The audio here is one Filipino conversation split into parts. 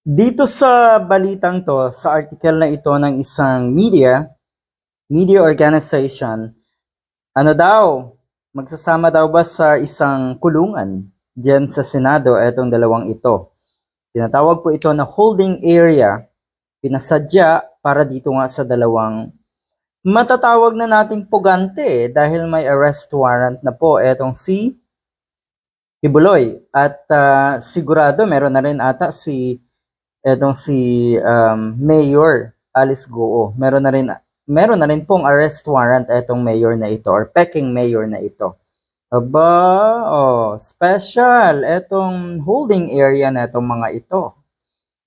Dito sa balitang to, sa article na ito ng isang media, media organization, ano daw, magsasama daw ba sa isang kulungan dyan sa Senado etong dalawang ito. Tinatawag po ito na holding area, pinasadya para dito nga sa dalawang matatawag na nating pugante dahil may arrest warrant na po etong si Kibuloy. At ah, sigurado meron na rin ata si etong si um, Mayor Alice Goo. Meron na rin meron na rin pong arrest warrant etong mayor na ito or peking mayor na ito. Aba, oh, special etong holding area na itong mga ito.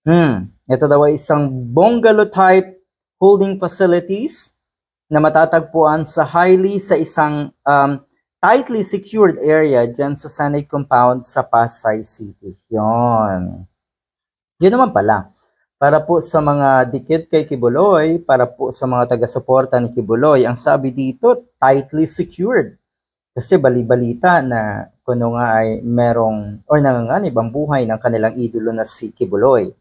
Hmm, ito daw ay isang bungalow type holding facilities na matatagpuan sa highly sa isang um, tightly secured area dyan sa Senate compound sa Pasay City. Yon. Yun naman pala. Para po sa mga dikit kay Kibuloy, para po sa mga taga-suporta ni Kibuloy, ang sabi dito, tightly secured. Kasi bali-balita na kuno nga ay merong or nanganganib ang buhay ng kanilang idolo na si Kibuloy.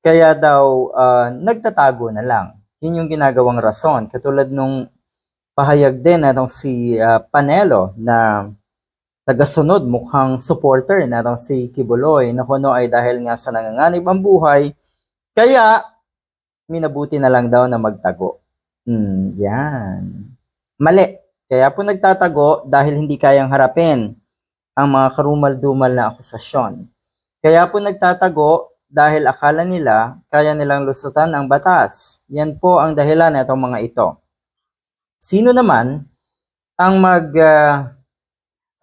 Kaya daw ah, nagtatago na lang. Yun yung ginagawang rason. Katulad nung pahayag din na si ah, Panelo na tagasunod mukhang supporter na si Kibuloy na kuno ay dahil nga sa nanganganib ang buhay kaya minabuti na lang daw na magtago. Hmm, yan. Mali. Kaya po nagtatago dahil hindi kayang harapin ang mga karumal-dumal na akusasyon. Kaya po nagtatago dahil akala nila kaya nilang lusutan ang batas. Yan po ang dahilan ng itong mga ito. Sino naman ang mag ah,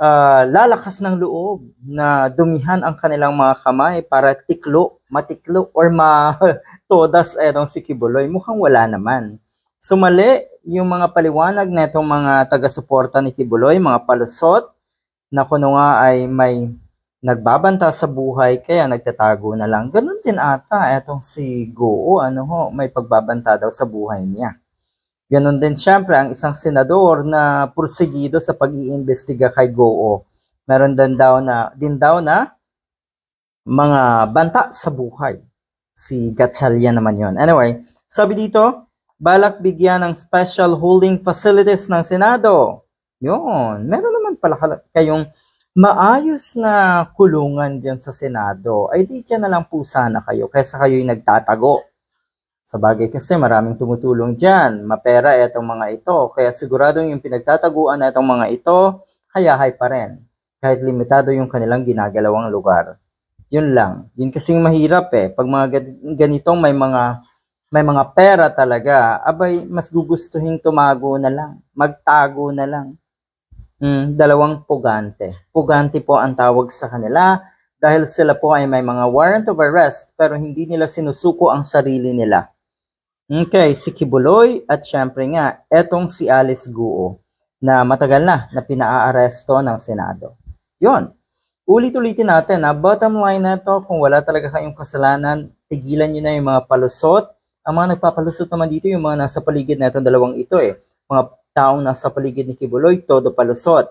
ah, lalakas ng loob na dumihan ang kanilang mga kamay para tiklo, matiklo, or matodas etong si Kibuloy? Mukhang wala naman. Sumali yung mga paliwanag na itong mga taga-suporta ni Kibuloy, mga palusot, na kuno nga ay may nagbabanta sa buhay kaya nagtatago na lang. Ganun din ata etong si Goo, ano ho, may pagbabanta daw sa buhay niya. Ganon din siyempre ang isang senador na pursigido sa pag-iimbestiga kay Goo. Meron din daw na din daw na mga banta sa buhay. Si Gatchalian naman yon. Anyway, sabi dito, balak bigyan ng special holding facilities ng Senado. Yun, meron naman pala kayong maayos na kulungan dyan sa Senado. Ay di na lang po sana kayo kaysa kayo'y nagtatago. Sa bagay kasi maraming tumutulong dyan. Mapera etong mga ito. Kaya siguradong yung pinagtataguan na itong mga ito, hayahay pa rin. Kahit limitado yung kanilang ginagalawang lugar. Yun lang. Yun kasing mahirap eh. Pag mga gan- ganitong may mga may mga pera talaga, abay, mas gugustuhin tumago na lang. Magtago na lang. Mm, dalawang pugante. Pugante po ang tawag sa kanila dahil sila po ay may mga warrant of arrest pero hindi nila sinusuko ang sarili nila. Okay, si Kibuloy at syempre nga, etong si Alice Guo na matagal na na pinaaresto ng Senado. Yon. Ulit-ulitin natin na bottom line na to, kung wala talaga kayong kasalanan, tigilan nyo na yung mga palusot. Ang mga nagpapalusot naman dito, yung mga nasa paligid na itong dalawang ito eh. Mga taong nasa paligid ni Kibuloy, todo palusot.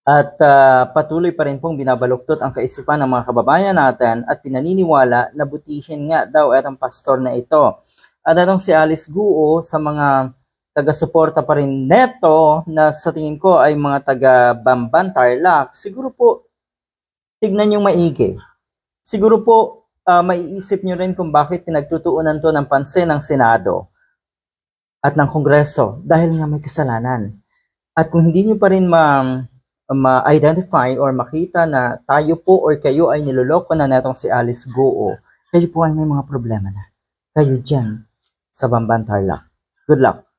At ah, patuloy pa rin pong binabaluktot ang kaisipan ng mga kababayan natin at pinaniniwala na butihin nga daw at ang pastor na ito. At atong si Alice Guo sa mga taga-suporta pa rin neto na sa tingin ko ay mga taga Bamban Tarlac, siguro po tignan yung maigi. Siguro po ah, maiisip nyo rin kung bakit pinagtutuunan to ng pansin ng Senado at ng Kongreso dahil nga may kasalanan. At kung hindi nyo pa rin ma- ma-identify or makita na tayo po or kayo ay niloloko na netong si Alice Goo, kayo po ay may mga problema na. Kayo dyan sa Bamban Tarlac. Good luck.